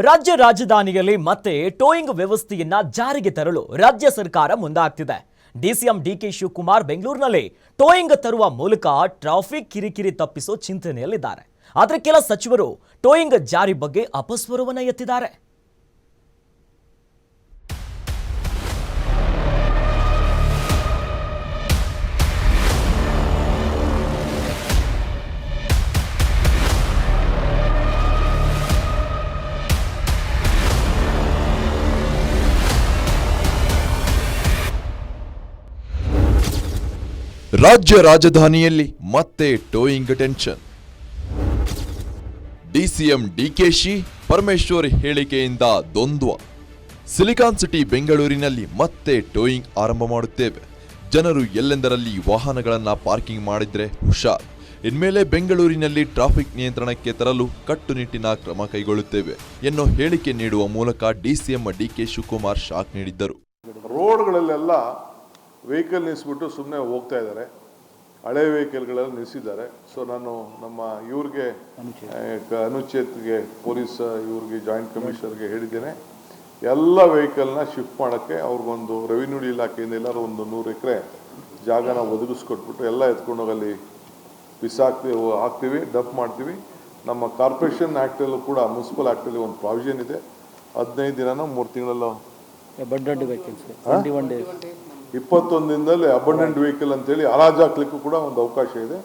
ರಾಜ್ಯ ರಾಜಧಾನಿಯಲ್ಲಿ ಮತ್ತೆ ಟೋಯಿಂಗ್ ವ್ಯವಸ್ಥೆಯನ್ನ ಜಾರಿಗೆ ತರಲು ರಾಜ್ಯ ಸರ್ಕಾರ ಮುಂದಾಗ್ತಿದೆ. ಡಿಸಿಎಂ ಡಿಕೆ ಶಿವಕುಮಾರ್ ಬೆಂಗಳೂರಿನಲ್ಲಿ ಟೋಯಿಂಗ್ ತರುವ ಮೂಲಕ ಟ್ರಾಫಿಕ್ ಕಿರಿಕಿರಿ ತಪ್ಪಿಸೋ ಚಿಂತನೆಯಲ್ಲಿದ್ದಾರೆ. ಆದರೆ ಕೆಲ ಸಚಿವರು ಟೋಯಿಂಗ್ ಜಾರಿ ಬಗ್ಗೆ ಅಪಸ್ವರವನ್ನ ಎತ್ತಿದ್ದಾರೆ. ರಾಜ್ಯ ರಾಜಧಾನಿಯಲ್ಲಿ ಮತ್ತೆ towing tension. DCM DKShi Parameshwar ಹೇಳಿಕೆಯಿಂದ ದ್ವಂದ್ವ. ಸಿಲಿಕಾನ್ ಸಿಟಿ ಬೆಂಗಳೂರಿನಲ್ಲಿ ಮತ್ತೆ ಟೋಯಿಂಗ್ ಆರಂಭ ಮಾಡುತ್ತೇವೆ. ಜನರು ಎಲ್ಲೆಂದರಲ್ಲಿ ವಾಹನಗಳನ್ನು ಪಾರ್ಕಿಂಗ್ ಮಾಡಿದ್ರೆ ಹುಷಾರ್. ಇನ್ಮೇಲೆ ಬೆಂಗಳೂರಿನಲ್ಲಿ ಟ್ರಾಫಿಕ್ ನಿಯಂತ್ರಣಕ್ಕೆ ತರಲು ಕಟ್ಟುನಿಟ್ಟಿನ ಕ್ರಮ ಕೈಗೊಳ್ಳುತ್ತೇವೆ ಎನ್ನುವ ಹೇಳಿಕೆ ನೀಡುವ ಮೂಲಕ ಡಿಸಿಎಂ ಡಿಕೆ ಶಿವಕುಮಾರ್ ಶಾಕ್ ನೀಡಿದ್ದರು. ರೋಡ್ಗಳಲ್ಲೆಲ್ಲ ವೆಹಿಕಲ್ ನಿಲ್ಲಿಸ್ಬಿಟ್ಟು ಸುಮ್ಮನೆ ಹೋಗ್ತಾ ಇದ್ದಾರೆ. ಹಳೆ ವೆಹಿಕಲ್ಗಳೆಲ್ಲ ನಿಲ್ಲಿಸಿದ್ದಾರೆ ಸೊ ನಾನು ನಮ್ಮ ಇವ್ರಿಗೆ ಅನುಚೇತ್ಗೆ ಪೊಲೀಸ್ ಇವ್ರಿಗೆ ಜಾಯಿಂಟ್ ಕಮಿಷನರ್ಗೆ ಹೇಳಿದ್ದೇನೆ. ಎಲ್ಲ ವೆಹಿಕಲ್ನ ಶಿಫ್ಟ್ ಮಾಡೋಕ್ಕೆ ಅವ್ರಿಗೊಂದು ರೆವಿನ್ಯೂ ಇಲಾಖೆಯಿಂದ ಎಲ್ಲರೂ ಒಂದು ನೂರು ಎಕರೆ ಜಾಗನ ಒದಗಿಸ್ಕೊಟ್ಬಿಟ್ಟು ಎಲ್ಲ ಎತ್ಕೊಂಡು ಅಲ್ಲಿ ಬಿಸಾಕ್ತೀವಿ ಹಾಕ್ತೀವಿ ಡಂಪ್ ಮಾಡ್ತೀವಿ. ನಮ್ಮ ಕಾರ್ಪೊರೇಷನ್ ಆ್ಯಕ್ಟಲ್ಲೂ ಕೂಡ ಮುನ್ಸಿಪಲ್ ಆ್ಯಕ್ಟಲ್ಲಿ ಒಂದು ಪ್ರಾವಿಷನ್ ಇದೆ. ಹದಿನೈದು ದಿನನೋ ಮೂರು ತಿಂಗಳಲ್ಲೋ ಬಡ್ಡಡ್ಡಿ ವೆಹಿಕಲ್ಸ್ ಟ್ವೆಂಟಿ ಒನ್ ಡೇಸ್ ಇಪ್ಪತ್ತೊಂದು ದಿನದಲ್ಲಿ ಅಬಂಡೆಂಟ್ ವೆಹಿಕಲ್ ಅಂತೇಳಿ ಹರಾಜು ಹಾಕ್ಲಿಕ್ಕೂ ಕೂಡ ಒಂದು ಅವಕಾಶ ಇದೆ.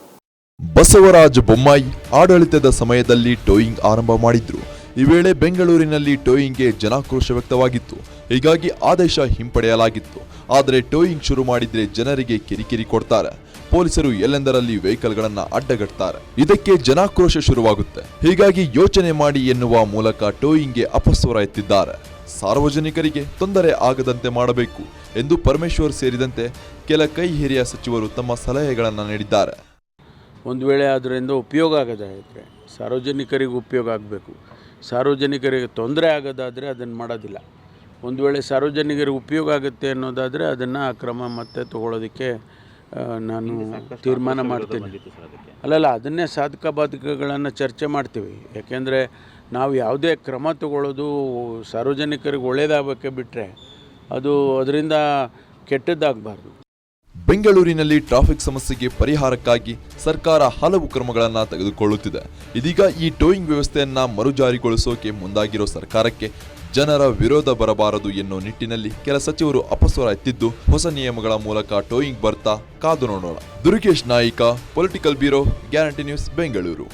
ಬಸವರಾಜ ಬೊಮ್ಮಾಯಿ ಆಡಳಿತದ ಸಮಯದಲ್ಲಿ ಟೋಯಿಂಗ್ ಆರಂಭ ಮಾಡಿದ್ರು. ಈ ವೇಳೆ ಬೆಂಗಳೂರಿನಲ್ಲಿ ಟೋಯಿಂಗ್ಗೆ ಜನಾಕ್ರೋಶ ವ್ಯಕ್ತವಾಗಿತ್ತು. ಹೀಗಾಗಿ ಆದೇಶ ಹಿಂಪಡೆಯಲಾಗಿತ್ತು. ಆದರೆ ಟೋಯಿಂಗ್ ಶುರು ಮಾಡಿದ್ರೆ ಜನರಿಗೆ ಕಿರಿಕಿರಿ ಕೊಡ್ತಾರೆ. ಪೊಲೀಸರು ಎಲ್ಲೆಂದರಲ್ಲಿ ವೆಹಿಕಲ್ಗಳನ್ನ ಅಡ್ಡಗಟ್ತಾರೆ. ಇದಕ್ಕೆ ಜನಾಕ್ರೋಶ ಶುರುವಾಗುತ್ತೆ. ಹೀಗಾಗಿ ಯೋಚನೆ ಮಾಡಿ ಎನ್ನುವ ಮೂಲಕ ಟೋಯಿಂಗ್ಗೆ ಅಪಸ್ವರ ಎತ್ತಿದ್ದಾರೆ. ಸಾರ್ವಜನಿಕರಿಗೆ ತೊಂದರೆ ಆಗದಂತೆ ಮಾಡಬೇಕು ಎಂದು ಪರಮೇಶ್ವರ್ ಸೇರಿದಂತೆ ಕೆಲ ಕೈ ಹಿರಿಯ ಸಚಿವರು ತಮ್ಮ ಸಲಹೆಗಳನ್ನು ನೀಡಿದ್ದಾರೆ. ಒಂದು ವೇಳೆ ಅದರಿಂದ ಉಪಯೋಗ ಆಗದಾದರೆ ಸಾರ್ವಜನಿಕರಿಗೆ ಉಪಯೋಗ ಆಗಬೇಕು. ಸಾರ್ವಜನಿಕರಿಗೆ ತೊಂದರೆ ಆಗೋದಾದರೆ ಅದನ್ನು ಮಾಡೋದಿಲ್ಲ. ಒಂದು ವೇಳೆ ಸಾರ್ವಜನಿಕರಿಗೆ ಉಪಯೋಗ ಆಗುತ್ತೆ ಅನ್ನೋದಾದರೆ ಅದನ್ನು ಆ ಕ್ರಮ ಮತ್ತೆ ತಗೊಳ್ಳೋದಕ್ಕೆ ನಾನು ತೀರ್ಮಾನ ಮಾಡ್ತೇನೆ. ಅಲ್ಲಲ್ಲ ಅದನ್ನೇ ಸಾಧಕ ಬಾಧಕಗಳನ್ನು ಚರ್ಚೆ ಮಾಡ್ತೀವಿ. ಯಾಕೆಂದರೆ ನಾವು ಯಾವುದೇ ಕ್ರಮ ತಗೊಳ್ಳೋದು ಸಾರ್ವಜನಿಕರಿಗೆ ಒಳ್ಳೆಯದಾಗಬೇಕೆ ಬಿಟ್ಟರೆ ಅದು ಅದರಿಂದ ಕೆಟ್ಟದ್ದಾಗಬಾರ್ದು. ಬೆಂಗಳೂರಿನಲ್ಲಿ ಟ್ರಾಫಿಕ್ ಸಮಸ್ಯೆಗೆ ಪರಿಹಾರಕ್ಕಾಗಿ ಸರ್ಕಾರ ಹಲವು ಕ್ರಮಗಳನ್ನು ತೆಗೆದುಕೊಳ್ಳುತ್ತಿದೆ. ಇದೀಗ ಈ ಟೋಯಿಂಗ್ ವ್ಯವಸ್ಥೆಯನ್ನು ಮರುಜಾರಿಗೊಳಿಸೋಕೆ ಮುಂದಾಗಿರೋ ಸರ್ಕಾರಕ್ಕೆ ಜನರ ವಿರೋಧ ಬರಬಾರದು ಎನ್ನುವ ನಿಟ್ಟಿನಲ್ಲಿ ಕೆಲ ಸಚಿವರು ಅಪಸ್ವರ ಎತ್ತಿದ್ದು, ಹೊಸ ನಿಯಮಗಳ ಮೂಲಕ ಟೋಯಿಂಗ್ ಬರ್ತಾ ಕಾದು ನೋಡೋಣ. Durgesh Naika, political bureau, guarantee news, Bengaluru.